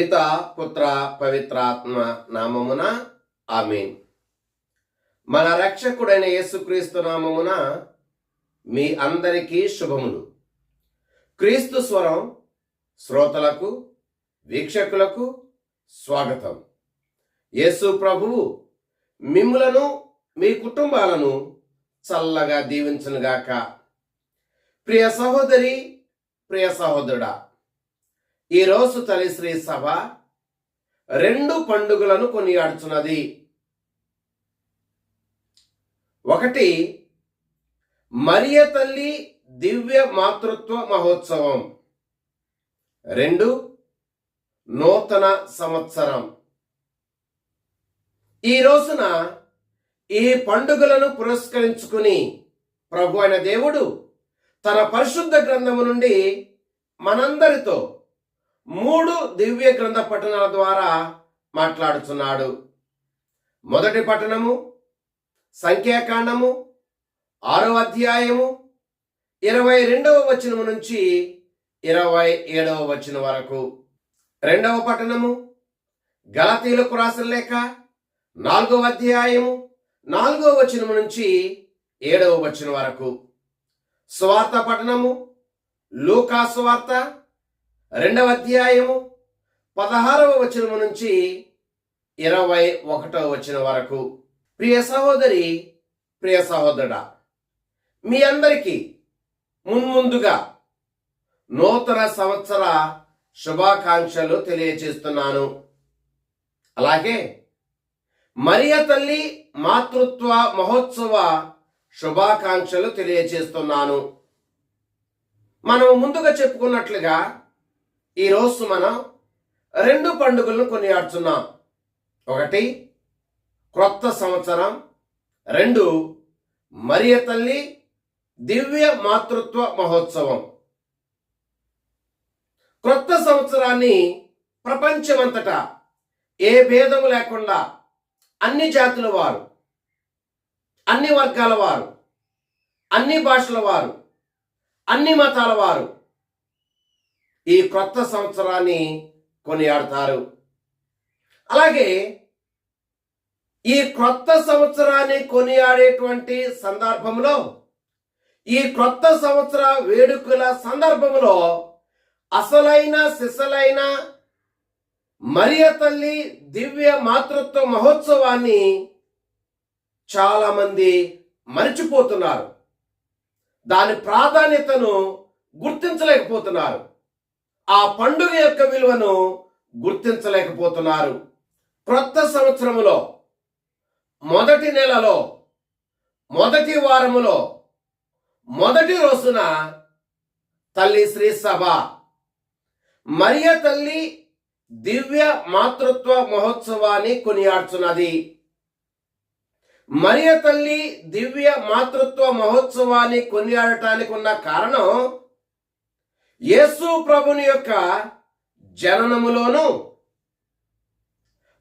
పిత పుత్ర పవిత్రాత్మ నామమున ఆమెన్. మన రక్షకుడైన యేసుక్రీస్తు నామమున మీ అందరికీ శుభములు. క్రీస్తు స్వరం శ్రోతలకు వీక్షకులకు స్వాగతం. యేసు ప్రభువు మిమ్ములను మీ కుటుంబాలను చల్లగా దీవించనుగాక. ప్రియ సహోదరి ప్రియ సహోదరుడా ఈరోజు తలిశ్రీ సభ రెండు పండుగలను కొనియాడుచున్నది. ఒకటి మరియ తల్లి దివ్య మాతృత్వ మహోత్సవం. రెండు నూతన సంవత్సరం. ఈ రోజున ఈ పండుగలను పురస్కరించుకుని ప్రభు అయిన దేవుడు తన పరిశుద్ధ గ్రంథము నుండి మనందరితో మూడు దివ్య గ్రంథ పట్టణాల ద్వారా మాట్లాడుచున్నాడు మొదటి పట్టణము సంఖ్యాకాండము ఆరో అధ్యాయము ఇరవై రెండవ వచనము నుంచి ఇరవై ఏడవ వచనం వరకు. రెండవ పట్టణము గలతీలకు రాసిన లేఖ నాలుగవ అధ్యాయము నాలుగవ వచనము నుంచి ఏడవ వచనం వరకు. స్వార్థ పట్టణము లూకా స్వార్థ రెండవ అధ్యాయము పదహారవ వచనము నుంచి ఇరవై ఒకటవ వచనం వరకు. ప్రియ సహోదరి ప్రియ సహోదరుడా మీ అందరికీ మున్ముందుగా నూతన సంవత్సర శుభాకాంక్షలు తెలియజేస్తున్నాను. అలాగే మరియ తల్లి మాతృత్వ మహోత్సవ శుభాకాంక్షలు తెలియజేస్తున్నాను. మనం ముందుగా చెప్పుకున్నట్లుగా ఈరోజు మనం రెండు పండుగలను కొనియాడుతున్నాం ఒకటి క్రొత్త సంవత్సరం. రెండు మరియ తల్లి దివ్య మాతృత్వ మహోత్సవం. క్రొత్త సంవత్సరాన్ని ప్రపంచమంతటా ఏ భేదము లేకుండా అన్ని జాతుల వారు అన్ని వర్గాల వారు అన్ని భాషల వారు అన్ని మతాల వారు ఈ క్రొత్త సంవత్సరాన్ని కొనియాడతారు. అలాగే ఈ క్రొత్త సంవత్సరాన్ని కొనియాడేటువంటి సందర్భంలో ఈ క్రొత్త సంవత్సర వేడుకల సందర్భంలో అసలైన సిసలైన మరియ తల్లి దివ్య మాతృత్వ మహోత్సవాన్ని చాలామంది మరచిపోతున్నారు. దాని ప్రాధాన్యతను గుర్తించలేకపోతున్నారు. ఆ పండుగ యొక్క విలువను గుర్తించలేకపోతున్నారు. క్రొత్త సంవత్సరములో మొదటి నెలలో మొదటి వారములో మొదటి రోజున తల్లి శ్రీ సభ. మరియ తల్లి దివ్య మాతృత్వ మహోత్సవాన్ని కొనియాడుచున్నది. మరియ తల్లి దివ్య మాతృత్వ మహోత్సవాన్ని కొనియాడటానికి ఉన్న కారణం యేసు ప్రభుని యొక్క జననములోను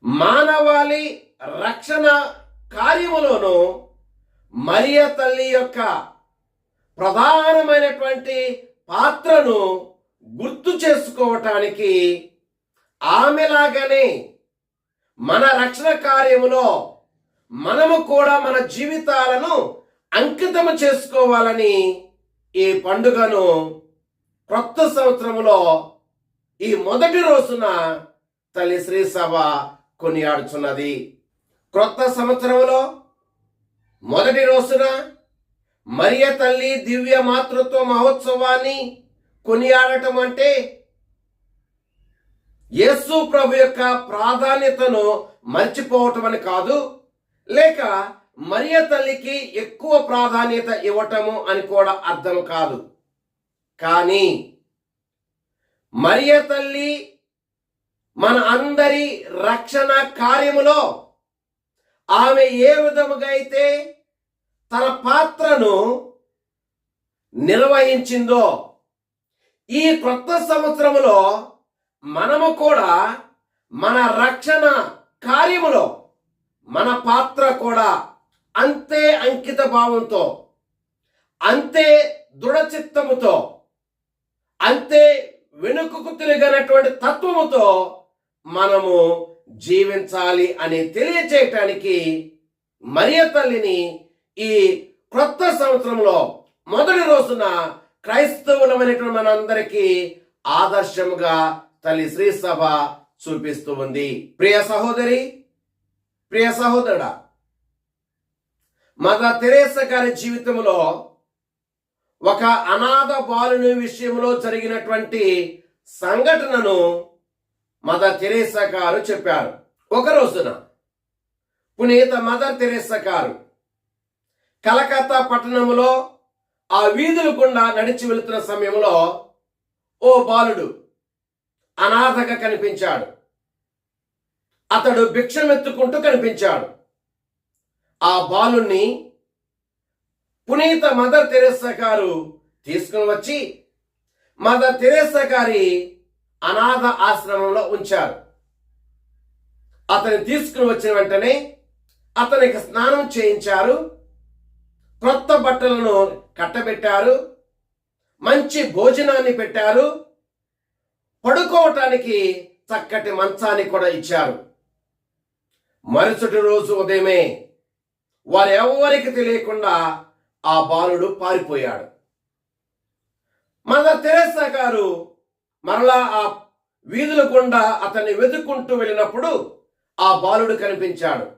మానవాళి రక్షణ కార్యములోను మరియ తల్లి యొక్క ప్రధానమైనటువంటి పాత్రను గుర్తు చేసుకోవటానికి ఆమెలాగానే మన రక్షణ కార్యములో మనము కూడా మన జీవితాలను అంకితము చేసుకోవాలని ఈ పండుగను క్రొత్త సంవత్సరంలో ఈ మొదటి రోజున తల్లి శ్రీ సభ కొనియాడుచున్నది. క్రొత్త సంవత్సరంలో మొదటి రోజున మరియ తల్లి దివ్య మాతృత్వ మహోత్సవాన్ని కొనియాడటం అంటే యేసు ప్రభు యొక్క ప్రాధాన్యతను మర్చిపోవటం అని కాదు లేక మరియ తల్లికి ఎక్కువ ప్రాధాన్యత ఇవ్వటము అని కూడా అర్థం కాదు. కానీ మరియ తల్లి మన అందరి రక్షణ కార్యములో ఆమె ఏ విధముగా అయితే తన పాత్రను నిర్వహించిందో ఈ కొత్త సంవత్సరములో మనము కూడా మన రక్షణ కార్యములో మన పాత్ర కూడా అంతే అంకిత భావంతో అంతే దృఢచిత్తముతో అంతే వెనుకకు తిరిగినటువంటి తత్వముతో మనము జీవించాలి అని తెలియచేయటానికి మరియ తల్లిని ఈ క్రొత్త సంవత్సరంలో మొదటి రోజున క్రైస్తవులమైనటువంటి మనందరికీ ఆదర్శముగా తల్లి శ్రీ సభ చూపిస్తూ ఉంది. ప్రియ సహోదరి ప్రియ సహోదరుడా మదర్ తెరేస గారి జీవితంలో ఒక అనాథ బాలుని విషయంలో జరిగినటువంటి సంఘటనను మదర్ తెరేసా గారు చెప్పారు. ఒక రోజున పునీత మదర్ తెరేసా గారు కలకత్తా పట్టణంలో ఆ వీధుల గుండా నడిచి వెళుతున్న సమయంలో ఓ బాలుడు అనాథగా కనిపించాడు. అతడు భిక్షమెత్తుకుంటూ కనిపించాడు. ఆ బాలుణ్ణి పునీత మదర్ తెరెస్సా గారు తీసుకుని వచ్చి మదర్ తెరెస్సా గారి అనాథ ఆశ్రమంలో ఉంచారు. అతన్ని తీసుకుని వచ్చిన వెంటనే అతనికి స్నానం చేయించారు. క్రొత్త బట్టలను కట్టబెట్టారు. మంచి భోజనాన్ని పెట్టారు. పడుకోవటానికి చక్కటి మంచాన్ని కూడా ఇచ్చారు. మరుసటి రోజు ఉదయమే వారెవరికి తెలియకుండా ఆ బాలుడు పారిపోయాడు. మదర్ తెరేసా గారు మరలా ఆ వీధుల గుండా అతన్ని వెతుక్కుంటూ వెళ్ళినప్పుడు ఆ బాలుడు కనిపించాడు.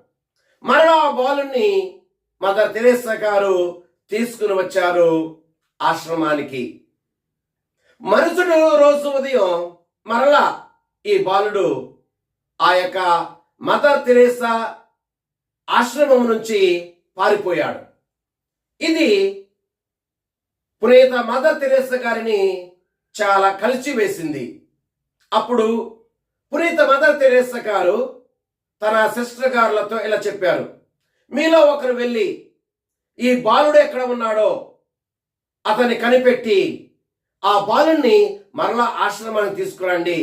మరలా ఆ బాలుని మదర్ తెరేసా గారు తీసుకుని వచ్చారు ఆశ్రమానికి. మరుసటి రోజు ఉదయం మరలా ఈ బాలుడు ఆ యొక్క మదర్ తెరేసా ఆశ్రమం నుంచి పారిపోయాడు. ఇది పునీత మదర్ తెరేస గారిని చాలా కలిసి వేసింది అప్పుడు పునీత మదర్ తెరేస గారు తన సిస్టర్ గారులతో ఇలా చెప్పారు మీలో ఒకరు వెళ్ళి ఈ బాలుడు ఎక్కడ ఉన్నాడో అతన్ని కనిపెట్టి ఆ బాలుణ్ణి మరలా ఆశ్రమానికి తీసుకురండి.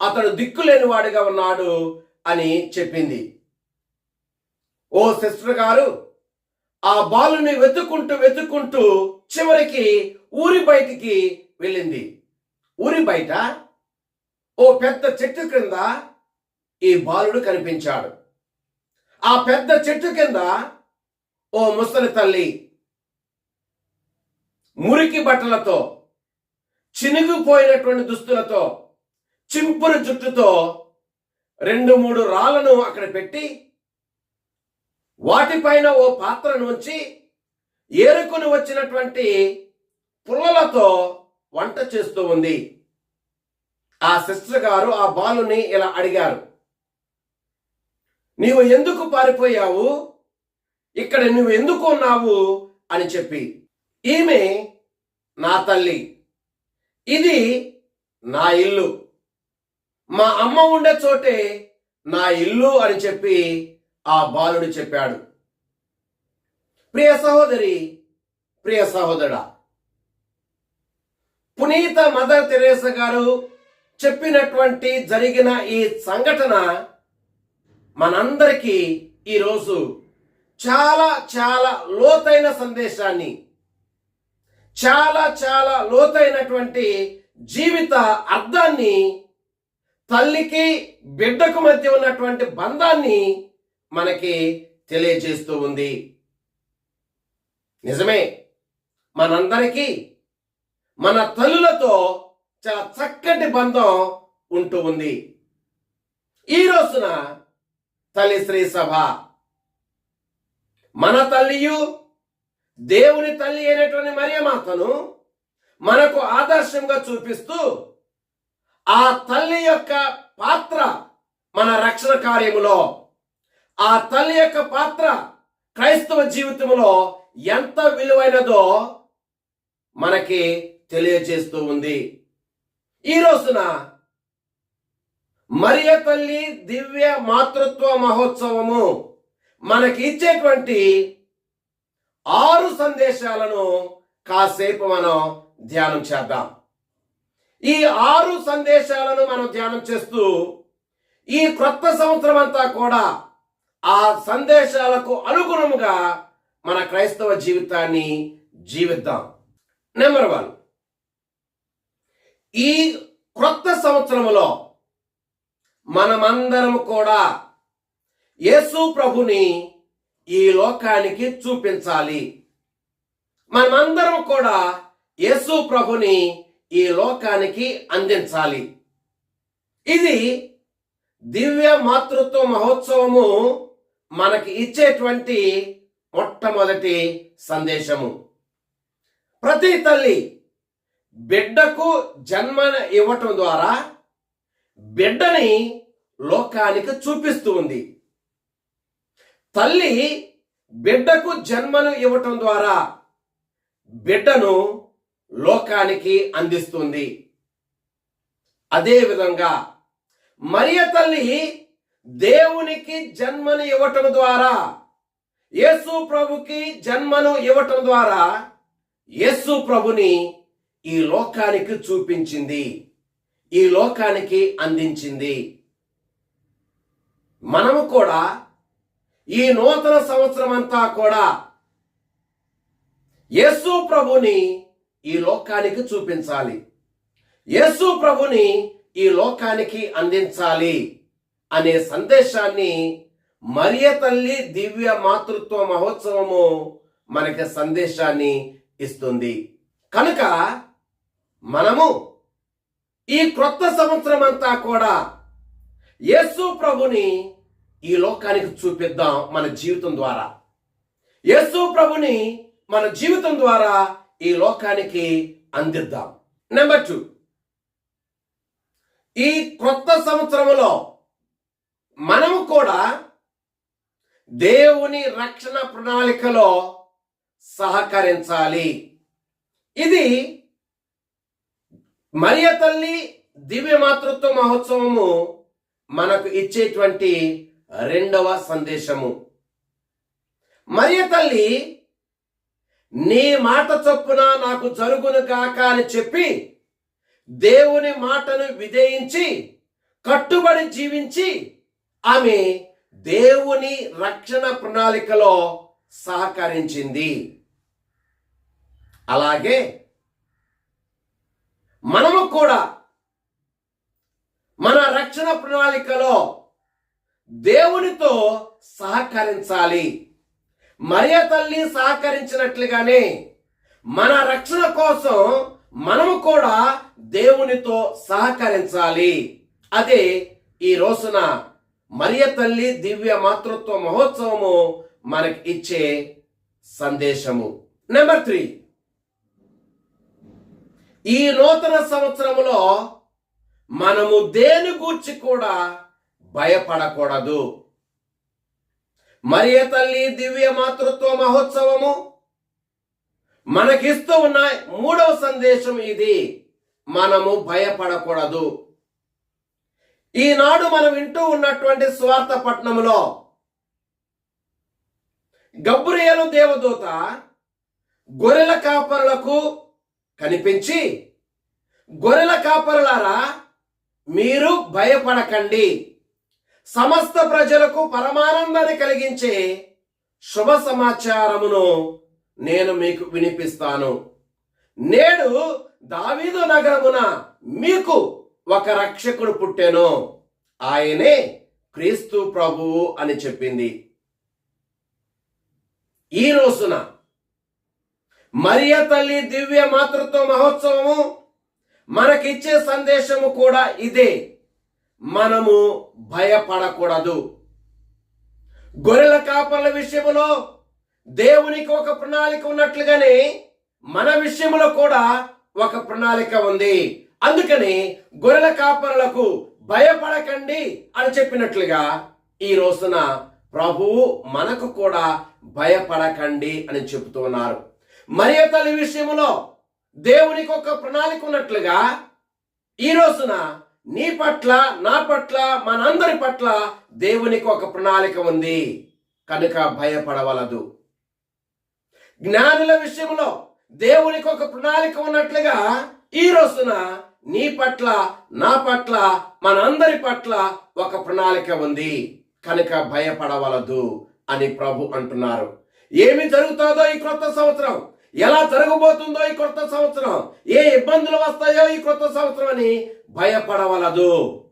అతడు దిక్కులేని వాడిగా ఉన్నాడు అని చెప్పింది. ఓ సిస్టర్ గారు ఆ బాలుని వెతుక్కుంటూ వెతుక్కుంటూ చివరికి ఊరి బయటికి వెళ్ళింది. ఊరి బయట ఓ పెద్ద చెట్టు క్రింద ఈ బాలుడు కనిపించాడు. ఆ పెద్ద చెట్టు కింద ఓ ముసలి తల్లి మురికి బట్టలతో చినిగిపోయినటువంటి దుస్తులతో చింపురు జుట్టుతో రెండు మూడు రాళ్ళను అక్కడ పెట్టి వాటిపైన ఓ పాత్రను ఉంచి ఏరుకుని వచ్చినటువంటి పుల్లలతో వంట చేస్తూ ఉంది. ఆ సిస్టర్ గారు ఆ బాలుని ఇలా అడిగారు నీవు ఎందుకు పారిపోయావు? ఇక్కడ నువ్వు ఎందుకు ఉన్నావు? అని చెప్పి ఈమె నా తల్లి. ఇది నా ఇల్లు. మా అమ్మ ఉండే చోటే నా ఇల్లు అని చెప్పి ఆ బాలుడు చెప్పాడు ప్రియ సహోదరి ప్రియ సహోదరా పునీత మదర్ తెరేస గారు చెప్పినటువంటి జరిగిన ఈ సంఘటన మనందరికీ ఈరోజు చాలా చాలా లోతైన సందేశాన్ని చాలా చాలా లోతైనటువంటి జీవిత అర్థాన్ని తల్లికి బిడ్డకు మధ్య ఉన్నటువంటి బంధాన్ని మనకి తెలియజేస్తూ ఉంది. నిజమే. మనందరికీ మన తల్లులతో చాలా చక్కటి బంధం ఉంటూ ఉంది. ఈ రోజున తల్లి శ్రీ సభ. మన తల్లియు దేవుని తల్లి అయినటువంటి మరియమాతను మనకు ఆదర్శంగా చూపిస్తూ ఆ తల్లి యొక్క పాత్ర మన రక్షణ కార్యములో ఆ తల్లి యొక్క పాత్ర క్రైస్తవ జీవితంలో ఎంత విలువైనదో మనకి తెలియజేస్తూ ఉంది. ఈ రోజున మరియ తల్లి దివ్య మాతృత్వ మహోత్సవము మనకి ఇచ్చేటువంటి ఆరు సందేశాలను కాసేపు మనం ధ్యానం చేద్దాం. ఈ ఆరు సందేశాలను మనం ధ్యానం చేస్తూ ఈ క్రొత్త సంవత్సరం అంతా కూడా ఆ సందేశాలకు అనుగుణముగా మన క్రైస్తవ జీవితాన్ని జీవిద్దాం. నెంబర్ వన్ ఈ క్రొత్త సంవత్సరములో మనమందరం కూడా యేసు ప్రభుని ఈ లోకానికి చూపించాలి. మనమందరం కూడా యేసు ప్రభుని ఈ లోకానికి అందించాలి. ఇది దివ్య మాతృత్వ మహోత్సవము మనకి ఇచ్చేటువంటి మొట్టమొదటి సందేశము. ప్రతి తల్లి బిడ్డకు జన్మ ఇవ్వటం ద్వారా బిడ్డని లోకానికి చూపిస్తూ ఉంది. తల్లి బిడ్డకు జన్మను ఇవ్వటం ద్వారా బిడ్డను లోకానికి అందిస్తుంది. అదేవిధంగా మరియ తల్లి దేవునికి జన్మను ఇవ్వటం ద్వారా యేసు ప్రభుకి జన్మను ఇవ్వటం ద్వారా యేసు ప్రభుని ఈ లోకానికి చూపించింది ఈ లోకానికి అందించింది. మనము కూడా ఈ నూతన సంవత్సరం అంతా కూడా యేసు ప్రభుని ఈ లోకానికి చూపించాలి. యేసు ప్రభుని ఈ లోకానికి అందించాలి. అనే సందేశాన్ని మరియ తల్లి దివ్య మాతృత్వ మహోత్సవము మనకి సందేశాన్ని ఇస్తుంది. కనుక మనము ఈ క్రొత్త సంవత్సరం అంతా కూడా యేసు ప్రభుని ఈ లోకానికి చూపిద్దాం మన జీవితం ద్వారా. యేసు ప్రభుని మన జీవితం ద్వారా ఈ లోకానికి అందిద్దాం. Number two. ఈ క్రొత్త సంవత్సరంలో మనము కూడా దేవుని రక్షణ ప్రణాళికలో సహకరించాలి. ఇది మరియ తల్లి దివ్య మాతృత్వ మహోత్సవము మనకు ఇచ్చేటువంటి రెండవ సందేశము. మరియ తల్లి నీ మాట చొప్పున నాకు జరుగును కాక అని చెప్పి దేవుని మాటను విధేయించి కట్టుబడి జీవించి ఆమె దేవుని రక్షణ ప్రణాళికలో సహకరించింది. అలాగే మనము కూడా మన రక్షణ ప్రణాళికలో దేవునితో సహకరించాలి. మరియ తల్లి సహకరించినట్లుగానే మన రక్షణ కోసం మనము కూడా దేవునితో సహకరించాలి. అదే ఈ రోజున మరియ తల్లి దివ్య మాతృత్వ మహోత్సవము మనకి ఇచ్చే సందేశము. నెంబర్ త్రీ ఈ నూతన సంవత్సరములో మనము దేని గూర్చి కూడా భయపడకూడదు. మరియ తల్లి దివ్య మాతృత్వ మహోత్సవము మనకిస్తూ ఉన్న మూడవ సందేశం ఇది. మనము భయపడకూడదు. ఈనాడు మనం వింటూ ఉన్నటువంటి స్వార్థ పట్టణంలో గబ్రియలు దేవదూత గొర్రెల కాపరులకు కనిపించి గొర్రెల కాపరులారా మీరు భయపడకండి. సమస్త ప్రజలకు పరమానందాన్ని కలిగించే శుభ సమాచారమును నేను మీకు వినిపిస్తాను. నేడు దావీదు నగరమున మీకు ఒక రక్షకుడు పుట్టెను. ఆయనే క్రీస్తు ప్రభువు అని చెప్పింది. ఈ రోజున మరియ తల్లి దివ్య మాతృత్వ మహోత్సవము మనకిచ్చే సందేశము కూడా ఇదే. మనము భయపడకూడదు. గొర్రెల కాపర్ల విషయంలో దేవునికి ఒక ప్రణాళిక ఉన్నట్లుగానే మన విషయంలో కూడా ఒక ప్రణాళిక ఉంది. అందుకని గొర్రెల కాపరులకు భయపడకండి అని చెప్పినట్లుగా ఈ రోజున ప్రభువు మనకు కూడా భయపడకండి అని చెబుతున్నారు మరియ తల్లి విషయంలో దేవునికి ఒక ప్రణాళిక ఉన్నట్లుగా ఈ రోజున నీ పట్ల నా పట్ల మనందరి పట్ల దేవునికి ఒక ప్రణాళిక ఉంది. కనుక భయపడవలదు. జ్ఞానుల విషయంలో దేవునికి ఒక ప్రణాళిక ఉన్నట్లుగా ఈ రోజున నీ పట్ల నా పట్ల మనందరి పట్ల ఒక ప్రణాళిక ఉంది. కనుక భయపడవలదు అని ప్రభు అంటున్నారు. ఏమి జరుగుతుందో ఈ క్రొత్త సంవత్సరం? ఎలా జరగబోతుందో ఈ క్రొత్త సంవత్సరం? ఏ ఇబ్బందులు వస్తాయో ఈ క్రొత్త సంవత్సరం అని భయపడవలదు.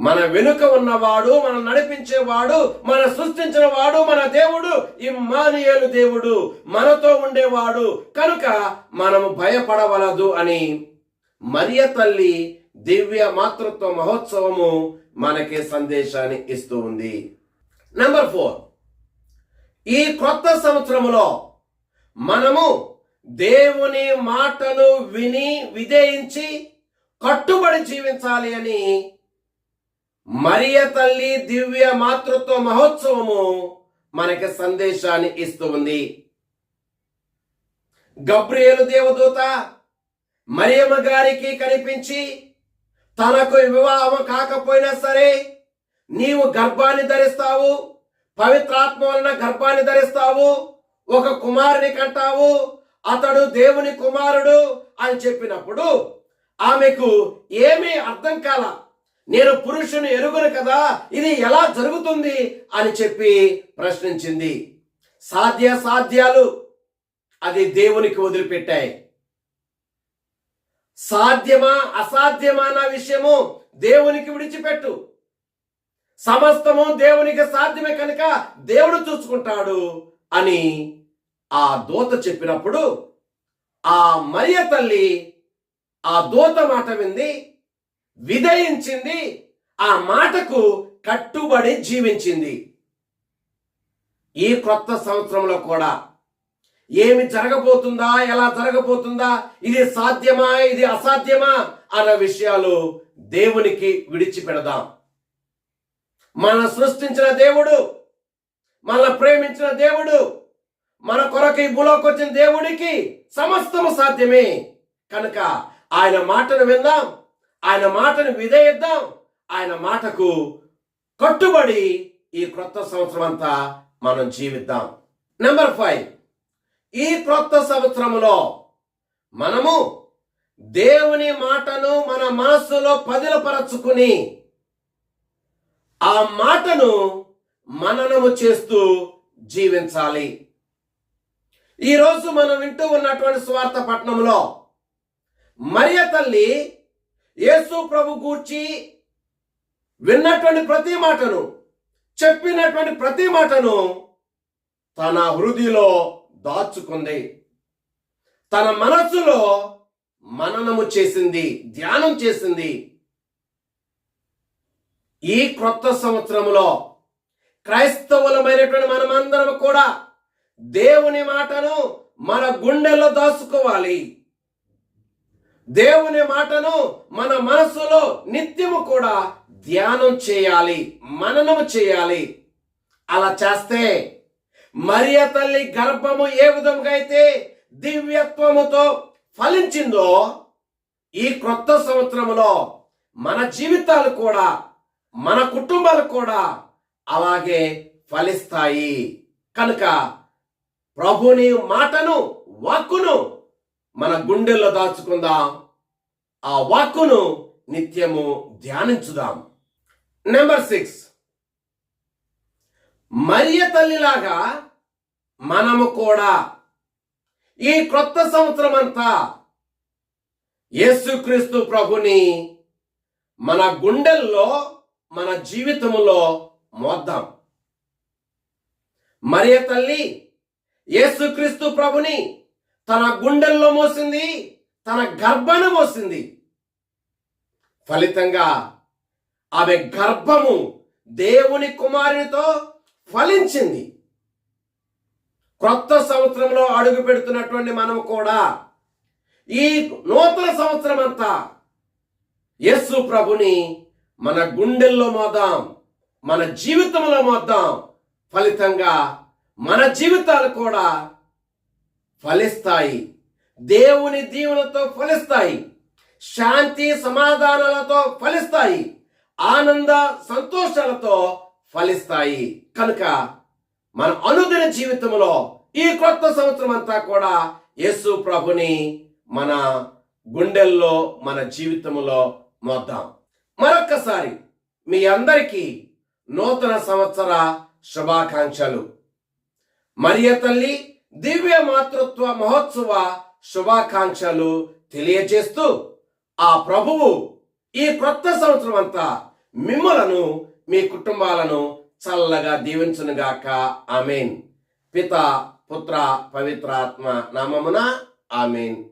మన వెనుక ఉన్నవాడు మన నడిపించేవాడు మన సృష్టించిన వాడు మన దేవుడు ఇమ్మానియలు దేవుడు మనతో ఉండేవాడు. కనుక మనము భయపడవలదు అని మరియ తల్లి దివ్య మాతృత్వ మహోత్సవము మనకి సందేశాన్ని ఇస్తూ ఉంది. నెంబర్ ఫోర్ ఈ కొత్త సంవత్సరములో మనము దేవుని మాటలు విని విధేయించి కట్టుబడి జీవించాలి అని మరియ తల్లి దివ్య మాతృత్వ మహోత్సవము మనకి సందేశాన్ని ఇస్తూ ఉంది. గబ్రియేలు దేవదూత మరియమ్మ గారికి కనిపించి తనకు వివాహం కాకపోయినా సరే నీవు గర్భాన్ని ధరిస్తావు పవిత్రాత్మ వలన గర్భాన్ని ధరిస్తావు ఒక కుమారుని కంటావు అతడు దేవుని కుమారుడు అని చెప్పినప్పుడు ఆమెకు ఏమీ అర్థం కాల. నేను పురుషుని ఎరుగును కదా ఇది ఎలా జరుగుతుంది అని చెప్పి ప్రశ్నించింది. సాధ్య సాధ్యాలు అది దేవునికి వదిలిపెట్టాయి. సాధ్యమా అసాధ్యమా అన్న విషయము దేవునికి విడిచిపెట్టు. సమస్తము దేవునికి సాధ్యమే కనుక దేవుడు చూసుకుంటాడు అని ఆ దూత చెప్పినప్పుడు ఆ మరియ తల్లి ఆ దూత మాట వింది. విధయించింది. ఆ మాటకు కట్టుబడి జీవించింది. ఈ కొత్త సంవత్సరంలో కూడా ఏమి జరగబోతుందా ఎలా జరగబోతుందా ఇది సాధ్యమా ఇది అసాధ్యమా అన్న విషయాలు దేవునికి విడిచిపెడదాం. మన సృష్టించిన దేవుడు మన ప్రేమించిన దేవుడు మన కొరకు ఈ భూలోకి వచ్చిన దేవుడికి సమస్తము సాధ్యమే. కనుక ఆయన మాటను విందాం. ఆయన మాటను విధేయిద్దాం. ఆయన మాటకు కట్టుబడి ఈ క్రొత్త సంవత్సరం అంతా మనం జీవిద్దాం. నెంబర్ ఫైవ్ ఈ క్రొత్త సంవత్సరంలో మనము దేవుని మాటను మన మనస్సులో పదిలపరచుకుని ఆ మాటను మననము చేస్తూ జీవించాలి. ఈరోజు మనం వింటూ ఉన్నటువంటి స్వార్థ పట్టణంలో మరియ తల్లి యేసు ప్రభు గూర్చి విన్నటువంటి ప్రతి మాటను చెప్పినటువంటి ప్రతి మాటను తన హృదిలో దాచుకుంది. తన మనస్సులో మననము చేసింది ధ్యానం చేసింది. ఈ క్రొత్త సంవత్సరంలో క్రైస్తవులమైనటువంటి మనమందరం కూడా దేవుని మాటను మన గుండెల్లో దాచుకోవాలి. దేవుని మాటను మన మనసులో నిత్యము కూడా ధ్యానం చేయాలి మననము చేయాలి. అలా చేస్తే మరియ తల్లి గర్భము ఏ విధంగా అయితే దివ్యత్వముతో ఫలించిందో ఈ క్రొత్త సంవత్సరములో మన జీవితాలు కూడా మన కుటుంబాలు కూడా అలాగే ఫలిస్తాయి. కనుక ప్రభుని మాటను వాక్కును మన గుండెల్లో దాచుకుందాం. ఆ వాక్కును నిత్యము ధ్యానించుదాం. నెంబర్ సిక్స్ మరియ తల్లిలాగా మనము కూడా ఈ క్రొత్త సంవత్సరం అంతా యేసుక్రీస్తు ప్రభుని మన గుండెల్లో మన జీవితంలో మోద్దాం. మరియ తల్లి యేసుక్రీస్తు ప్రభుని తన గుండెల్లో మోసింది తన గర్భను మోసింది. ఫలితంగా ఆమె గర్భము దేవుని కుమారునితో ఫలించింది. క్రొత్త సంవత్సరంలో అడుగు పెడుతున్నటువంటి మనం కూడా ఈ నూతన సంవత్సరం అంతా యస్సు ప్రభుని మన గుండెల్లో మోద్దాం మన జీవితంలో మోద్దాం. ఫలితంగా మన జీవితాలు కూడా ఫలిస్తాయి. దేవుని దీవులతో ఫలిస్తాయి. శాంతి సమాధానాలతో ఫలిస్తాయి. ఆనంద సంతోషాలతో ఫలిస్తాయి. కనుక మన అనుదిన జీవితంలో ఈ కొత్త సంవత్సరం అంతా కూడా యేసు ప్రభుని మన గుండెల్లో మన జీవితంలో మోద్దాం. మరొక్కసారి మీ అందరికీ నూతన సంవత్సర శుభాకాంక్షలు. మరియ తల్లి దివ్య మాతృత్వ మహోత్సవ శుభాకాంక్షలు తెలియజేస్తూ ఆ ప్రభువు ఈ క్రొత్త సంవత్సరం అంతా మిమ్మలను మీ కుటుంబాలను చల్లగా దీవించునుగాక. ఆమెన్. పిత పుత్ర పవిత్రాత్మ నామమున ఆమెన్.